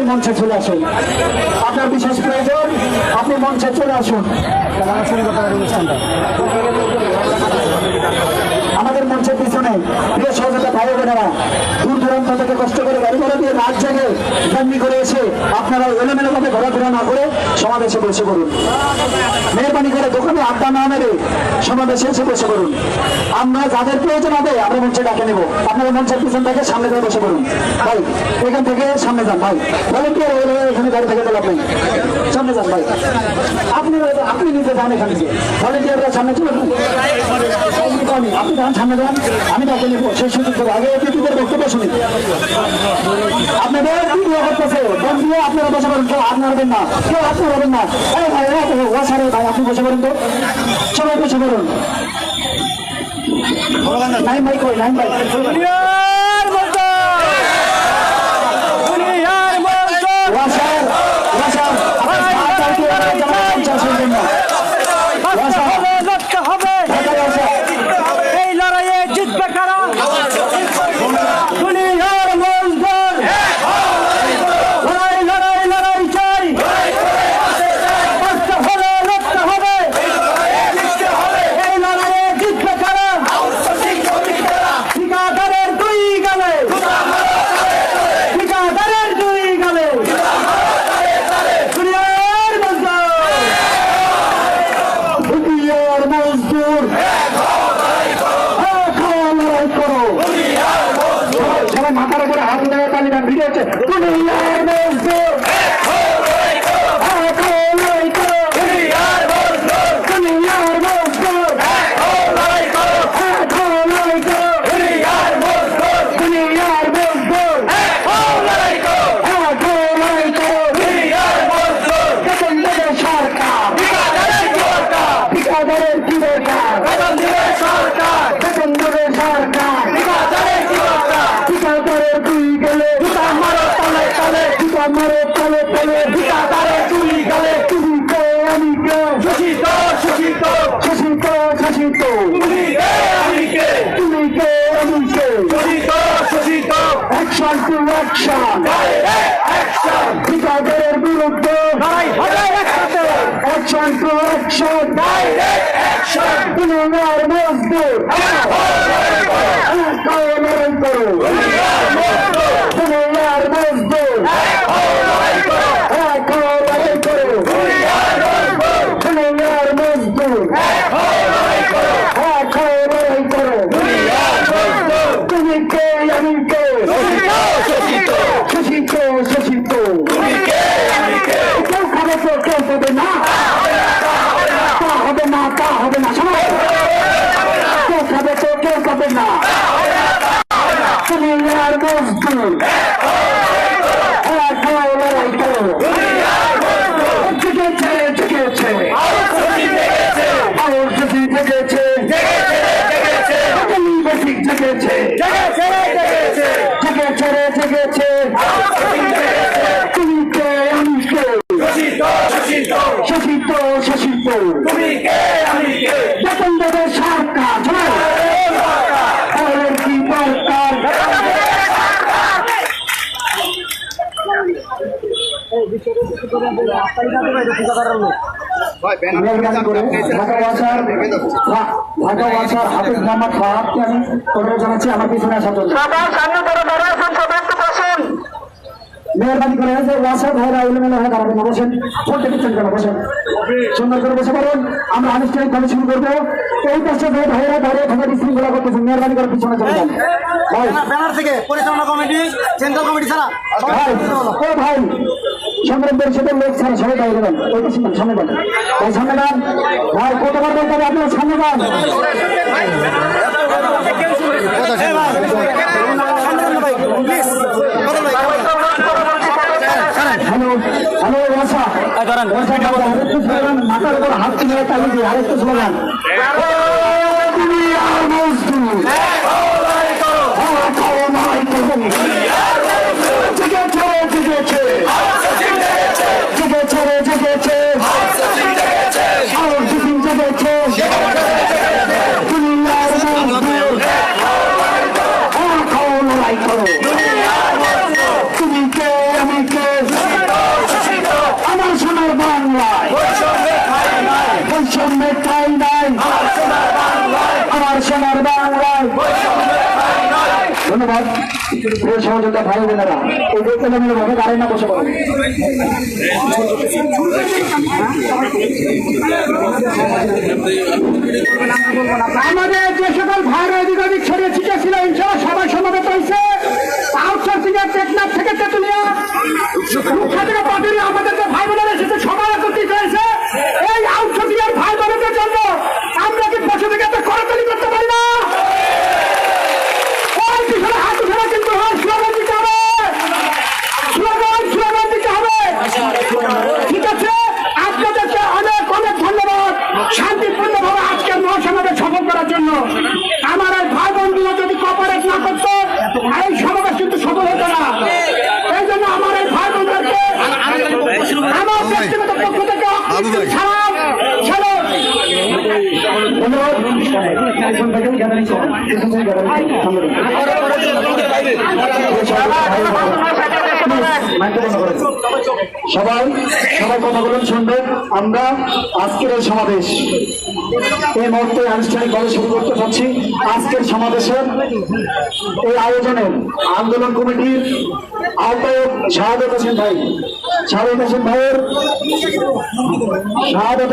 আপনি মঞ্চে চলে আসুন। আপনার বিশেষ প্রয়োজন আপনি মঞ্চে চলে আসুন। আমাদের মঞ্চের পিছনে প্রিয় সহযোগিতা ভাই বোনেরা, দূর দূরান্ত থেকে কষ্ট করে গাড়ি ভাড়া দিয়ে রাত জেগে বন্দি করে এসে আপনারা এলোমেলো ভাবে ঘোরাফেরা না করে সমাবেশে বসে করুন মেহরবানি করে দোকানে আড্ডা না মেরে সমাবেশে এসে বসে করুন আমরা যাদের প্রয়োজন হবে, আমরা মঞ্চে ডাকে নেব। আপনারা মঞ্চের পিছন থেকে সামনে থেকে বসে করুন ভাই, এখান থেকে সামনে যান, ভাই। ভলেন্টিয়ার হয়ে এখানে গাড়ি থেকে তো সামনে যান, ভাই। আপনি আপনি নিজে যান এখান থেকে। ভলেন্টিয়াররা সামনে চলে আমি- আপনি গান সামনে যান। আমি তাকে নেব। সেই সুযোগ দেবো আগে অতিথিদের বক্তব্য শুনি। আপনাদের ভিডিও করতেছে? ফোন দিয়ে আপনারা বসে করেন কেউ আপনার হবেন না। কেউ আপনি হবেন না। এই ভাই ও সারে ভাই, আপনি বসে করেন তো। সবাই বসে করুন নাইন ভাই কই নাইন ভাই ওয়াসার ওয়াসার আপনার হাত চাইতে আপনার জামা পঞ্চাশ হইবেন না ঢাকা ওয়াসার এই লড়াইয়ে জিতবে কারা দুনিয়ার মজদুর লড়াই লড়াই লড়াই চাই কষ্ট হলে লড়তে হবে এই লড়াইয়ে জিতবে কারা ঠিকাদারের দুই গালে ঠিকাদারের দুই গালে দুনিয়ার মজদুর দুনিয়ার মজদুর এখন লড়াই করো সবাই মাথার উপরে হাত উঠে ভিডিও হচ্ছে মজদুর এখন লড়াই করো দুনিয়ার মজদুর এখন লড়াই করো দুনিয়ার মজদুর এখন লড়াই করো কেন্দ্রের সরকার ঠিকাদারের কি দরকার কেন্দ্রের সরকার ঠিকাদারের দুই গেলে মারো তলে তলে ঠিকা মারো তলে তলে ঠিকাদারের দুই গেলে তুমি কে আমি কে শোষিত শোষিত শোষিত শোষিত তুমি কে আমি কে তুমি কে আমি কে শোষিত শোষিত অ্যাকশন টু অ্যাকশন অ্যাকশন ঠিকাদারের বিরুদ্ধে লড়াই হবে একসাথে action to action direct action দুনিয়ার মজদুর লড়াই করো দুনিয়ার মজদুর লড়াই করো দুনিয়ার মজদুর লড়াই করো তুমি কে আমি কে শোষিত শোষিত কেউ খাবে তো কেউ দেবে না তা হবে না সবাই কেউ খাবে তো কেউ খাবে না তুমি আর মজদুর এখন লড়াই করো জেগেছে জেগেছে আউর যদি জেগেছে তুমি বেশি জেগেছে জেগেছে রে জেগেছে তুমি কে আমি কে শোষিত শোষিত বেতন দেবে সরকার তাহলে কি দরকার মেহরবানি করে ঢাকা ওয়াসার হাফিজ মোহাম্মদ ফাহাদকে আমি অনুরোধ জানাচ্ছি আমার পিছনে আসার জন্য। মেহরবানি করে যে ওয়াসার ভাইরা এলোমেলো হয়ে দাঁড়াবেন না, বসেন। কিচ্ছেন কেন বসেন। সুন্দর করে বসে পড়ুন। আমরা আনুষ্ঠানিকভাবে শুরু করব। এই পাশে যে ভাইরা দাঁড়িয়ে থাকা বিশৃঙ্খলা করতেছেন। মেহরবানি করে পিছনে চলে যান। ভাই। ব্যানার থেকে পরিচালনা কমিটি সেন্ট্রাল কমিটি ছাড়া। ভাই। ও ভাই। সংগ্রাম পরিষদের লোক ছাড়া সবাই বাইরে ওই সামনে ভাই সামনে ভাই কতবার বলতে হবে আপনার? সামনে স্লোগান মাথার উপর হাত তুলে তালি দিয়ে আরেকটু স্লোগান তুমি ঠাই নাই আমার সোনার বাংলায়। ধন্যবাদ। সহযোগিতা ভাই বোনেরা ভাবে গাড়ি না, বসে পড়ে। আমাদের যে সকল ভাইয়ের অধিক অধিক ছড়িয়ে ছিটে ছিল ইনশাল্লাহ সবাই সমাবেত হয়েছে। আউটসোর্সিং এর টেকনাফ থেকে তেতুলিয়া থেকে পাটিরি আমাদের যে ভাই বোনেরা এসেছে সবাই একত্রিত হয়েছে এই আউটসোর্সিং এর ভাই বোনদের জন্য আমরা কি বসে থেকে একটা করতালি করতে পারি না ওই পিছনে হাত উঠে কিন্তু হয় স্লোগান দিতে হবে স্লোগান স্লোগান দিতে হবে ঠিক আছে আপনাদেরকে অনেক অনেক ধন্যবাদ শান্তিপূর্ণভাবে আজকের মহাসমাবেশ সফল করার জন্য আমার এই ভাই বোনগুলো যদি কপারেট না করতো এই সমাবেশ কিন্তু সফল হতো না এই জন্য আমার এই ভাই বোনদেরকে আমার ব্যক্তিগত পক্ষ থেকে সালাম সালাম ধন্যবাদ এখন থেকে গ্যাদারিং করুন এখন থেকে গ্যাদারিং করুন সবাই শুনবেন। আমরা আজকের এই সমাবেশ, এই মুহূর্তে আনুষ্ঠানিকভাবে শুরু করতে চাচ্ছি আজকের সমাবেশের এই আয়োজনের আন্দোলন কমিটির আহ্বায়ক শাহাদত হোসেন ভাই, শাহাদত হোসেন ভাইয়ের, শাহাদত